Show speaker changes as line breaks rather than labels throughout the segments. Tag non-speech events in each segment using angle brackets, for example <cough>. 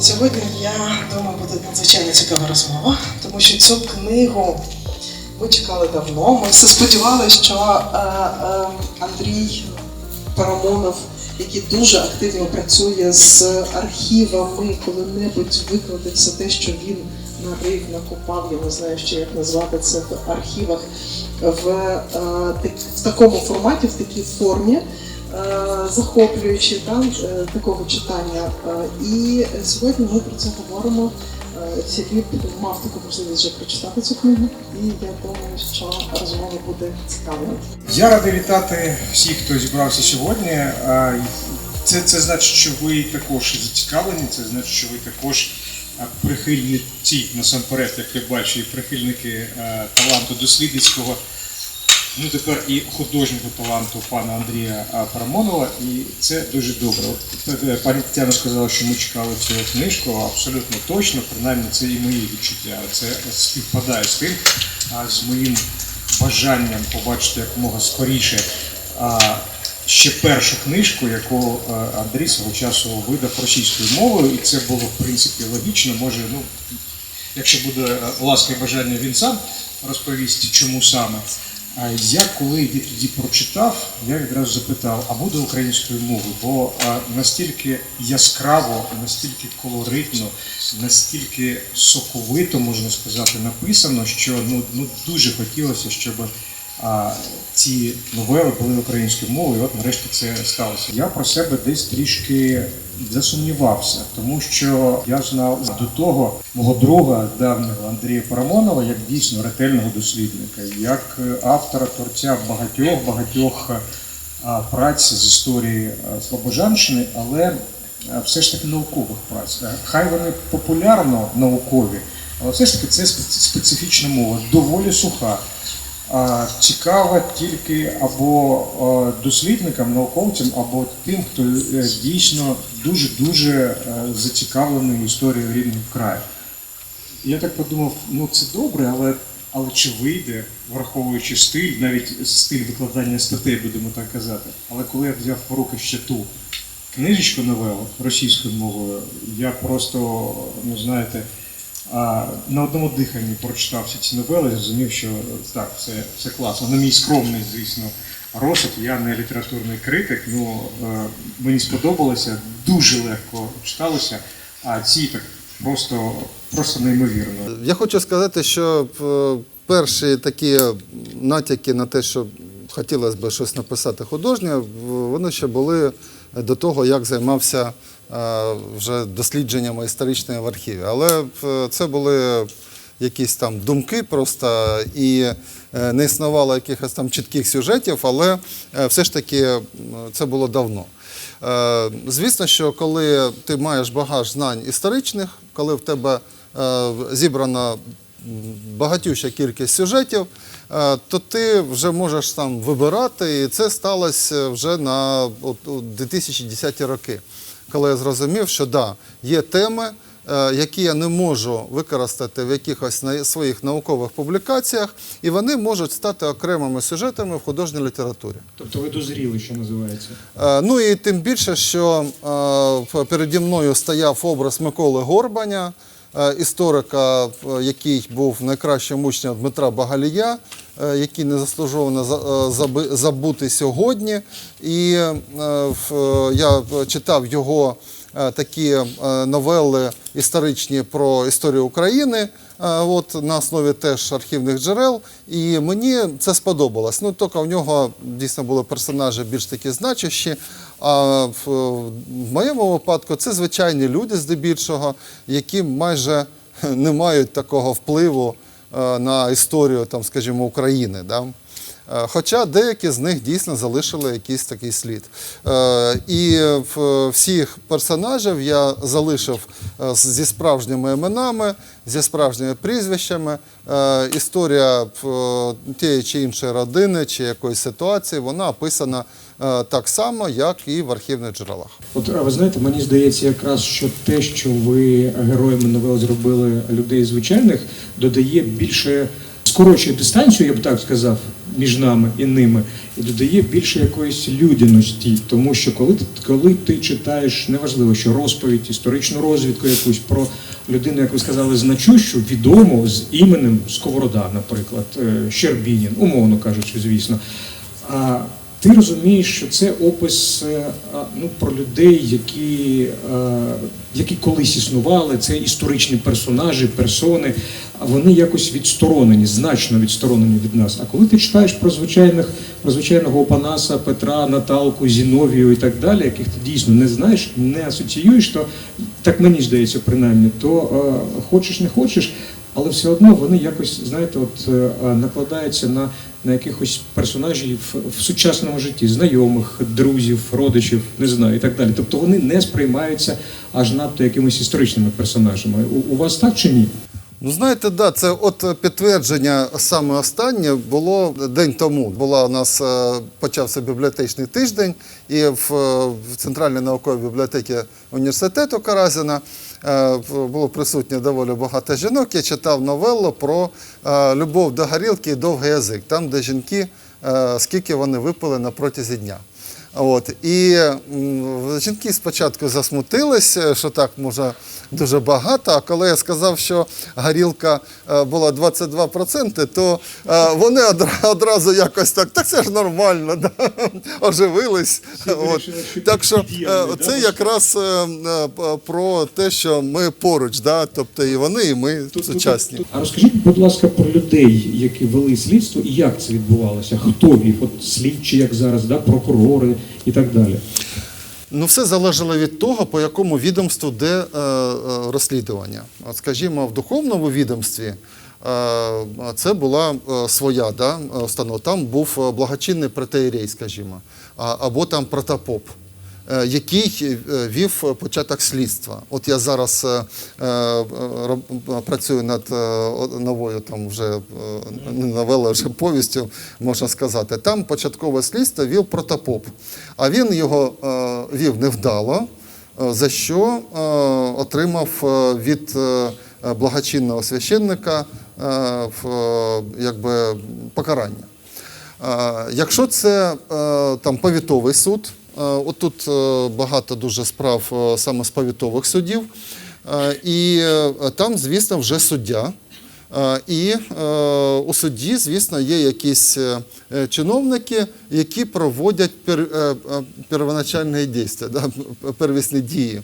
Сьогодні я думаю, буде надзвичайно цікава розмова, тому що цю книгу ми чекали давно. Ми все сподівалися, що е, е, Андрій Парамонов, який дуже активно працює з архівами, коли-небудь викладе все те, що він нарив, накопав, я не знаю ще як назвати це в архівах, в, е, в такому форматі, в такій формі е, захоплюючи там е, такого читання. Е, І сьогодні ми про це говоримо. Е, Філіп мав таку можливість вже прочитати цю книгу, і я думаю, що розмова буде цікавою.
Я радий вітати всіх, хто зібрався сьогодні. Це, це значить, що ви також зацікавлені, це значить, що ви також прихильниці насамперед, як я бачу, і прихильники таланту дослідницького, ну тепер і художнього таланту пана Андрія Парамонова, і це дуже добре. Е, Пані Тетяна сказала, що ми чекали цю книжку, абсолютно точно, принаймні це і мої відчуття. Це співпадає з тим, з моїм бажанням побачити якомога скоріше ще першу книжку, яку а, Андрій свого часу видав російською мовою, і це було в принципі логічно. Може, ну якщо буде е, ласка і бажання, він сам розповість, чому саме. Я коли її прочитав, я відразу запитав, а буде українською мовою, бо настільки яскраво, настільки колоритно, настільки соковито, можна сказати, написано, що ну, ну дуже хотілося, щоб а, ці новели були українською мовою, і от нарешті це сталося. Я про себе десь трішки засумнівався, тому що я знав до того мого друга давнього Андрія Парамонова як дійсно ретельного дослідника, як е, автора творця багатьох багатьох праць з історії Слобожанщини, але все ж таки наукових праць. Е, Хай вони популярно наукові, але все ж таки це специфічна мова, доволі суха. Цікава тільки або дослідникам, науковцям, або тим, хто е, дійсно дуже-дуже е, зацікавлений історією рідного краю. Я так подумав, ну це добре, але, але чи вийде, враховуючи стиль, навіть стиль викладання статей, будемо так казати. Але коли я взяв в руки ще ту книжечку новелу російською мовою, я просто, ну знаєте, а, на одному диханні прочитав всі ці новели зрозумів, що так, все, все класно. На мій скромний, звісно, розсуд, я не літературний критик, ну е, мені сподобалося, дуже легко читалося, а ці так просто, просто неймовірно.
Я хочу сказати, що е, перші такі натяки на те, що хотілося б щось написати художнє, вони ще були до того, як займався вже дослідженнями історичними в архіві. Але е, це були якісь там думки просто і е, не існувало якихось там чітких сюжетів, але е, все ж таки це було давно. Е, Звісно, що коли ти маєш багаж знань історичних, коли в тебе е, зібрана м, багатюща кількість сюжетів, е, то ти вже можеш там вибирати, і це сталося вже на от, у 2010 роки, коли я зрозумів, що да, є теми, е, які я не можу використати в якихось своїх наукових публікаціях, і вони можуть стати окремими сюжетами в художній літературі.
Тобто ви дозріли, що називається.
Е, Ну і тим більше, що е, переді мною стояв образ Миколи Горбаня, е, історика, е, який був найкращим учнем Дмитра Багалія, е, який незаслужовано за- забути сьогодні. І е, е, я читав його е, такі е, новели історичні про історію України, е, от на основі теж архівних джерел. І мені це сподобалось. Ну тільки в нього дійсно були персонажі більш такі значущі. А в, в моєму випадку це звичайні люди здебільшого, які майже не мають такого впливу е, на історію, там, скажімо, України. Да? Е, Хоча деякі з них дійсно залишили якийсь такий слід. Е, І всіх персонажів я залишив е, зі справжніми іменами, зі справжніми прізвищами. Історія тієї чи іншої родини чи якоїсь ситуації вона описана так само, як і в архівних джерелах.
От ви знаєте, мені здається, якраз що те, що ви героями новел зробили людей звичайних, додає більше скорочує дистанцію, я б так сказав,
між нами і ними, і додає більше якоїсь людяності, тому що коли ти, коли ти читаєш, неважливо, що розповідь, історичну розвідку якусь про людину, як ви сказали, значущу, відому з іменем Сковорода, наприклад, е, Щербінін, умовно кажучи, звісно. А ти розумієш, що це опис е, ну, про людей, які, е, які колись існували, це історичні персонажі, персони, вони якось відсторонені, значно відсторонені від нас. А коли ти читаєш про звичайних, про звичайного Опанаса, Петра, Наталку, Зіновію і так далі, яких ти дійсно не знаєш, не асоціюєш, то так мені здається, принаймні, то е, хочеш не хочеш. Але все одно вони якось, знаєте, от е, накладаються на, на якихось персонажів в сучасному житті, знайомих, друзів, родичів, не знаю, і так далі. Тобто вони не сприймаються аж надто якимись історичними персонажами. У, у вас так чи ні?
Ну, знаєте, да, це от підтвердження саме останнє було день тому. Була у нас е, почався бібліотечний тиждень, і в, е, в Центральній науковій бібліотеці університету Каразіна е, було присутнє доволі багато жінок. Я читав новелу про любов до горілки і довгий язик, там, де жінки, скільки вони випили на протязі дня. От. І жінки спочатку засмутились, е, що так може дуже багато. А коли я сказав, що горілка е, була 22%, то е, вони одра- одразу якось так, так це ж нормально, да? <laughs> оживились. От. Так що е, це якраз про те, що ми поруч, да? тобто і вони, і ми сучасні.
А розкажіть, будь ласка, про людей, які вели слідство, і як це відбувалося? Хто вів? От слідчі, як зараз, да? прокурори і так далі.
Ну, все залежало від того, по якому відомству де е, е, розслідування. От, скажімо, в духовному відомстві е, це була е, своя да, установа. Там був благочинний протеєрей, скажімо, або там протопоп. Е, Який е, вів початок слідства. От я зараз е, працюю над новою там вже не новелою, вже повістю, можна сказати. Там початкове слідство вів протопоп. А він його вів невдало, за що отримав від благочинного священника якби, покарання. Якщо це там повітовий суд, отут е, багато дуже справ е, саме з повітових судів, е, і е, там, звісно, вже суддя. Е, І е, у суді, звісно, є якісь е, е, чиновники, які проводять пер, е, е, первоначальні дії, первісні дії.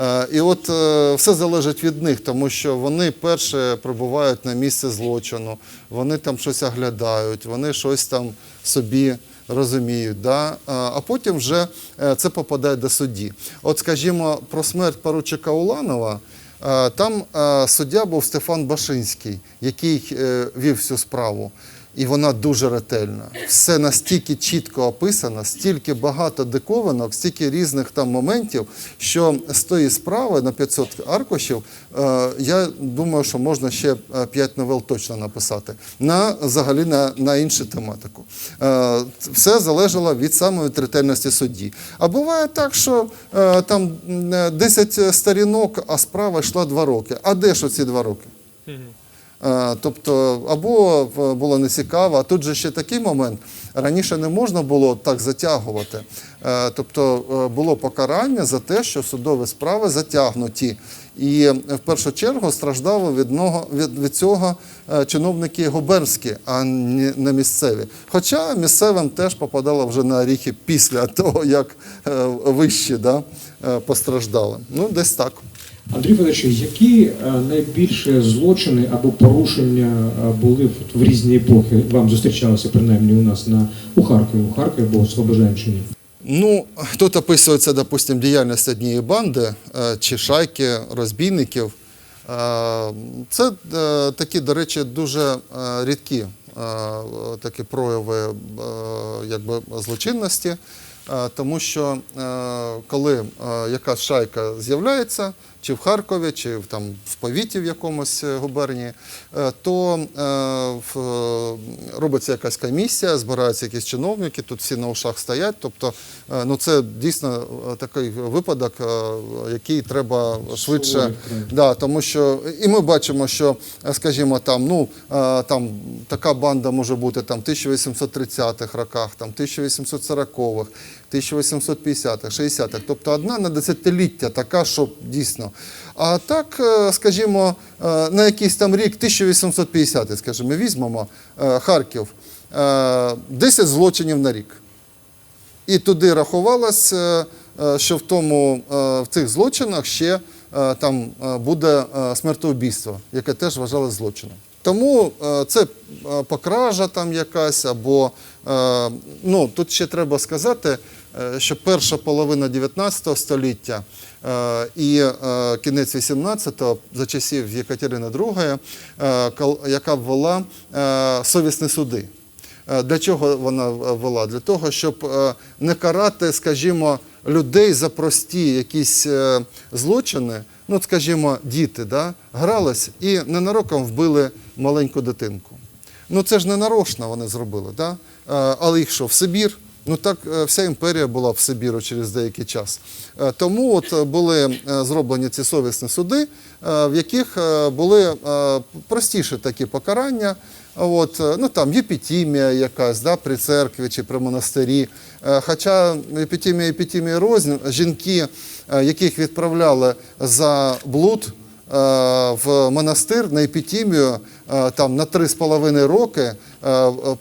Е, І от е, все залежить від них, тому що вони перше прибувають на місце злочину, вони там щось оглядають, вони щось там собі розуміють. Да? А- потім вже е, це попадає до судді. От, скажімо, про смерть поручика Уланова. е, Там е, суддя був Стефан Башинський, який вів всю справу. І вона дуже ретельна. Все настільки чітко описано, стільки багато диковинок, стільки різних там моментів, що з тої справи на 500 аркушів, е, я думаю, що можна ще 5 новел точно написати на взагалі на, на іншу тематику. Е, все залежало від самої ретельності судді. А буває так, що е, там м, е, 10 сторінок, а справа йшла 2 роки. А де ж оці 2 роки? Е, Тобто, або в- було нецікаво, а тут же ще такий момент. Раніше не можна було так затягувати. Е, Тобто е, було покарання за те, що судові справи затягнуті. І е, в першу чергу страждали від, від, від цього е, чиновники губернські, а не місцеві. Хоча місцевим теж попадало вже на оріхи після <laughs> того, як е, вищі да, е, постраждали. Ну, десь так.
Андрій Федорович, які е, найбільше злочини або порушення е, були в, різні епохи? Вам зустрічалися принаймні у нас на у Харкові, у Харкові або в Слобожанщині?
Ну, тут описується, допустим, діяльність однієї банди е, чи шайки розбійників. Це такі, до речі, дуже рідкі такі прояви якби, злочинності, тому що коли якась шайка з'являється, чи в Харкові, чи в, там, в повіті в якомусь е, губернії, е, то е, в, е, робиться якась комісія, збираються якісь чиновники, тут всі на ушах стоять. Тобто, е, ну це дійсно такий випадок, е, який треба швидше. Да, тому що і ми бачимо, що, скажімо, там, ну, е, там така банда може бути там 1830-х роках, там 1840-х, 1850-х, 60-х. Тобто одна на десятиліття така, що дійсно. А так, е, скажімо, е, на якийсь там рік, 1850, скажімо, візьмемо е, Харків, е, 10 злочинів на рік. І туди рахувалось, що в тому в цих злочинах ще там буде смертоубійство, яке теж вважали злочином. Тому це покража там якась, або ну тут ще треба сказати, що перша половина 19 століття е, і е, кінець 18-го за часів Єкатерини II, е, яка ввела е, совісні суди. Е, Для чого вона ввела? Для того, щоб е, не карати, скажімо, людей за прості якісь е, злочини. Ну, скажімо, діти да, грались і ненароком вбили маленьку дитинку. Ну це ж не нарочно вони зробили, да? Е, але їх що, в Сибір? Ну так е, вся імперія була в Сибіру через деякий час. Е, Тому от е, були зроблені ці совісні суди, в яких були е, простіші такі покарання. От, ну там єпітімія якась да, при церкві чи при монастирі. Хоча епітімія епітімія рознь, жінки, яких відправляли за блуд в монастир на епітімію там, на 3,5 роки,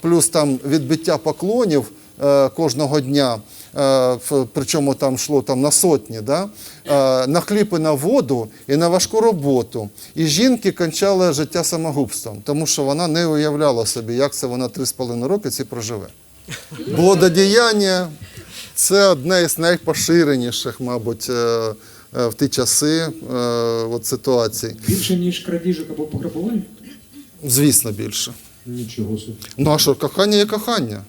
плюс там відбиття поклонів кожного дня. е, Причому там йшло там на сотні, да? е, на хліб і на воду і на важку роботу. І жінки кончали життя самогубством, тому що вона не уявляла собі, як це вона 3,5 роки ці проживе. Блудодіяння це одне із найпоширеніших, мабуть, е, е, в ті часи е, от ситуацій.
Більше, ніж крадіжок або пограбувань?
Звісно, більше.
Нічого собі.
Ну а що, кохання є кохання.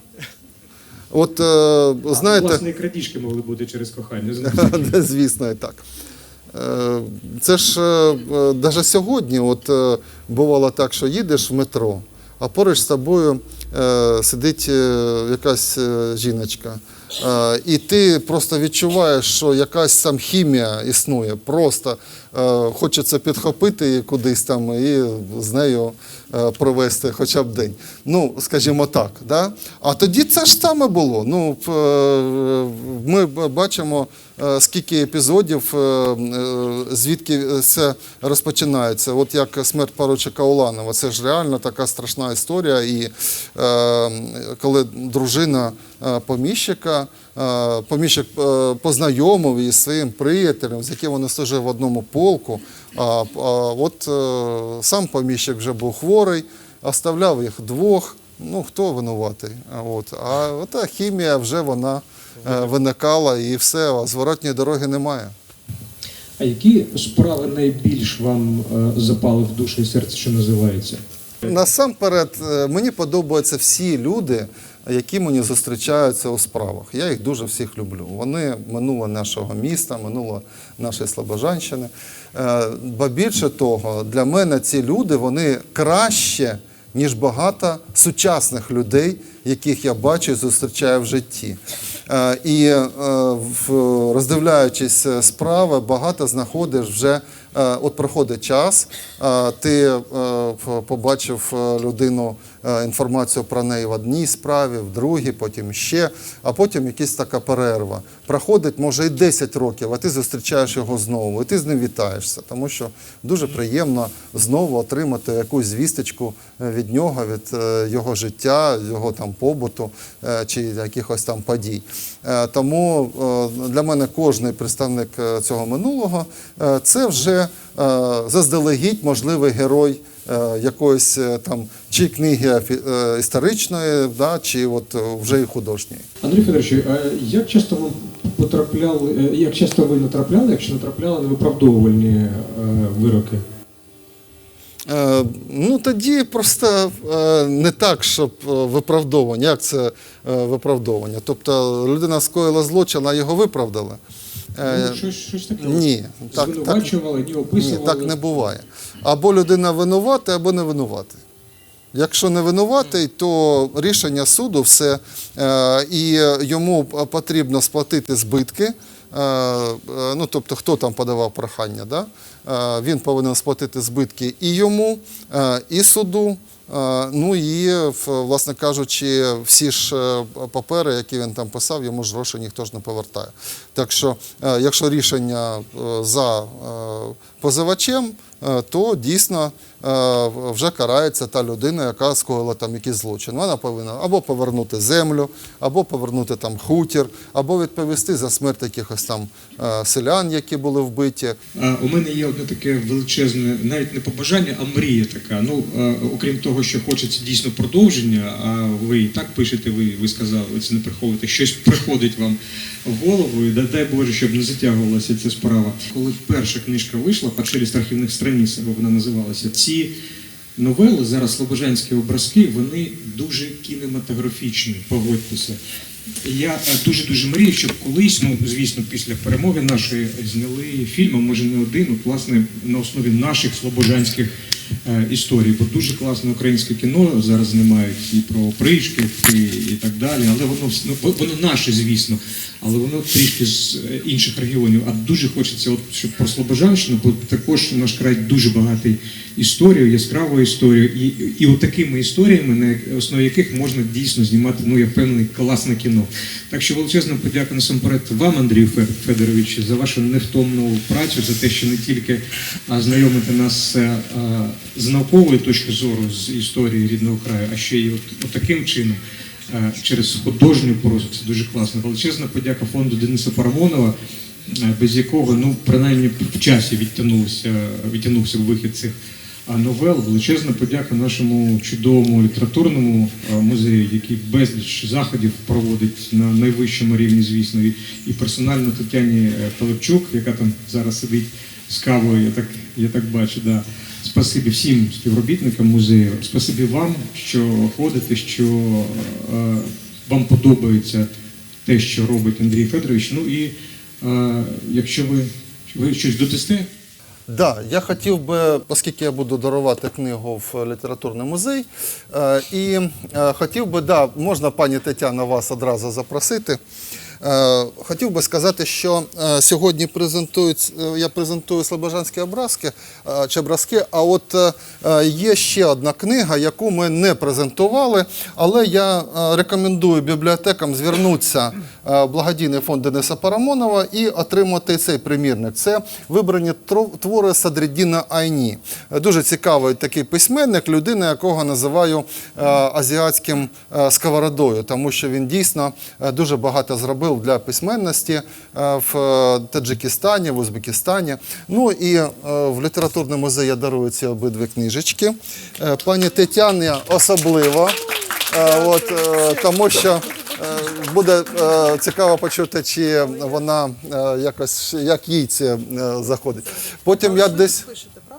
От, е,
А,
знаєте,
власне, і крадіжки могли бути через кохання. <laughs>
звісно, і так. Е, Це ж навіть сьогодні, от е, бувало так, що їдеш в метро, а поруч з тобою е, сидить е, якась е, жіночка. Е, І ти просто відчуваєш, що якась там хімія існує. Просто е, хочеться підхопити кудись там і з нею е, провести хоча б день. Ну, скажімо так. Да? А тоді це ж саме було. Ну, ми бачимо, скільки епізодів, е, е, звідки це розпочинається. От як смерть поручика Уланова. Це ж реально така страшна історія. І е, коли дружина е, поміщика, е, поміщик е, познайомив із своїм приятелем, з яким вони служили в одному полку. А, от е, сам поміщик вже був хворий, оставляв їх двох. Ну, хто винуватий? А От. А ота хімія вже вона е, виникала і все, а зворотньої дороги немає.
А які справи найбільш вам е, запали в душу і серце, що називається?
Насамперед, е, мені подобаються всі люди, які мені зустрічаються у справах. Я їх дуже всіх люблю. Вони минуле нашого міста, минуле нашої Слобожанщини. Ба більше того, для мене ці люди вони краще, ніж багато сучасних людей, яких я бачу і зустрічаю в житті. Е, І е, роздивляючись е, справи, багато знаходиш вже. Е, От проходить час, е, ти е, побачив людину, інформацію про неї в одній справі, в другій, потім ще, а потім якась така перерва. Проходить, може, і 10 років, а ти зустрічаєш його знову, і ти з ним вітаєшся, тому що дуже приємно знову отримати якусь звісточку від нього, від його життя, його там побуту чи якихось там подій. Е, Тому е, для мене кожний представник е, цього минулого це вже заздалегідь можливий герой якоїсь там чи книги історичної, да, чи от вже і художньої.
Андрій Федорович, а як часто ви потрапляли, як часто ви натрапляли, якщо натрапляли на виправдовувальні вироки?
Е, Ну тоді просто е, не так, щоб е, виправдовування. Як це виправдовування? Тобто людина скоїла злочин, а його виправдали. Е,
Ну, щось, щось таке.
ні, так-
Звинувачували, ні,
Ні, так не буває. Або людина винувата, або не винуватий. Якщо не винуватий, то рішення суду все, і йому потрібно сплатити збитки. Е, е, Ну, тобто, хто там подавав прохання, да? Е, він повинен сплатити збитки і йому, і суду. Ну і, власне кажучи, всі ж папери, які він там писав, йому ж гроші ніхто ж не повертає. Так що, якщо рішення за позивачем, то дійсно вже карається та людина, яка скоїла там якийсь злочин. Вона повинна або повернути землю, або повернути там хутір, або відповісти за смерть якихось там е, селян, які були вбиті.
У мене є одне таке величезне, навіть не побажання, а мрія така. Ну, окрім того, що хочеться дійсно продовження, а ви і так пишете, ви, ви сказали, це не приховуєте, щось приходить вам в голову, і дай, Боже, щоб не затягувалася ця справа. Коли перша книжка вийшла, «Пошелест архівних страниць, вона називалася, ці новели, зараз слобожанські образки, вони дуже кінематографічні, погодьтеся. Я дуже-дуже мрію, щоб колись, ну звісно, після перемоги нашої зняли фільм, а може не один, от, власне, на основі наших слобожанських е, історій. Бо дуже класне українське кіно зараз знімають і про Пришків, і, і так далі. Але воно ну, воно наше, звісно, але воно трішки з е, інших регіонів. А дуже хочеться, от щоб про Слобожанщину, бо також наш край дуже багатий історією, яскравою історією, і, і от історіями, на основі яких можна дійсно знімати, ну я впевнений, класне кіно. Так що величезна подяка насамперед вам, Андрію Фе- Федоровичу, за вашу невтомну працю, за те, що не тільки знайомите нас е, з наукової точки зору з історії рідного краю, а ще й от, от таким чином. е, Через художню прозу це дуже класно. Величезна подяка фонду Дениса Парамонова, е, без якого ну принаймні в часі відтягнувся, відтягнувся вихід цих новел. Величезна подяка нашому чудовому літературному музею, який безліч заходів проводить на найвищому рівні, звісно, і, персонально Тетяні е, Пилипчук, яка там зараз сидить з кавою, я так, я так бачу. Да. Спасибі всім співробітникам музею. Спасибі вам, що ходите, що е, вам подобається те, що робить Андрій Федорович. Ну і е, якщо ви, ви щось додасте,
Да, я хотів би, оскільки я буду дарувати книгу в літературний музей, е, і е, хотів би, да, можна пані Тетяна вас одразу запросити. Е, Хотів би сказати, що е, сьогодні презентують, е, я презентую слобожанські образки чи образки, а от є ще одна книга, яку ми не презентували, але я рекомендую бібліотекам звернутися благодійний фонд Дениса Парамонова і отримати цей примірник. Це вибрані твори Садріддіна Айні. Е, Дуже цікавий такий письменник, людина, якого називаю е, азіатським е, сковородою, тому що він дійсно е, дуже багато зробив для письменності е, в е, Таджикистані, в Узбекистані. Ну і е, в літературному музеї я дарую ці обидві книжечки. Е, Пані Тетяні особливо, е, от, е, тому що е, буде е, цікаво почути, чи вона е, якось як їй це е, заходить. Потім я десь.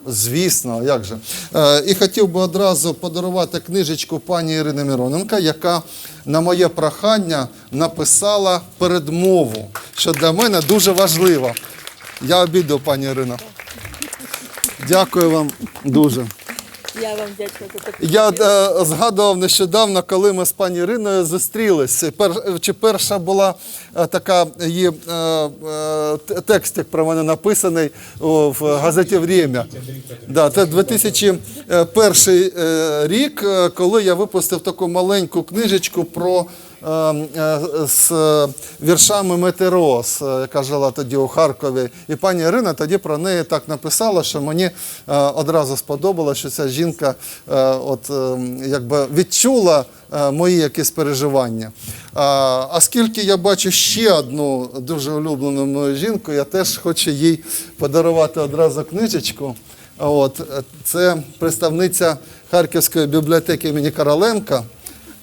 Звісно, як же. Е, і хотів би одразу подарувати книжечку пані Ірини Мироненка, яка на моє прохання написала передмову, що для мене дуже важливо. Я обідав, пані Ірино. Дякую вам дуже.
Я вам вдячна за таку.
Я е, згадував нещодавно, коли ми з пані Іриною зустрілися. Пер, чи перша була е, така її е, е, текст, текстик про мене написаний о, в газеті «Время». Да, це 2001 е, рік, е, коли я випустив таку маленьку книжечку про з е, віршами Метероз, е, яка жила тоді у Харкові. І пані Ірина тоді про неї так написала, що мені е, одразу сподобалося, що ця жінка е, от, е, якби відчула е, мої якісь переживання. Оскільки я бачу ще одну дуже улюблену мою жінку, я теж хочу їй подарувати одразу книжечку. От, е, це представниця Харківської бібліотеки імені Короленка.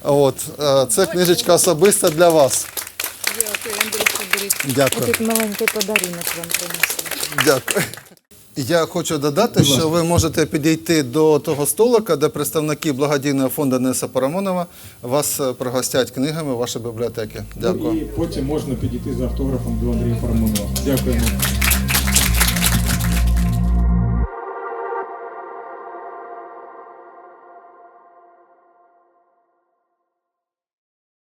От, е, це книжечка особиста для вас.
Дякую, Андрій Федорович.
Дякую.
Отак маленький подарунок вам принесла.
Дякую. Я хочу додати, що ви можете підійти до того столика, де представники благодійного фонду Неса Парамонова вас е, пригостять книгами в вашій бібліотеки. Дякую.
Ну, і потім можна підійти за автографом до Андрія Парамонова. Дякуємо.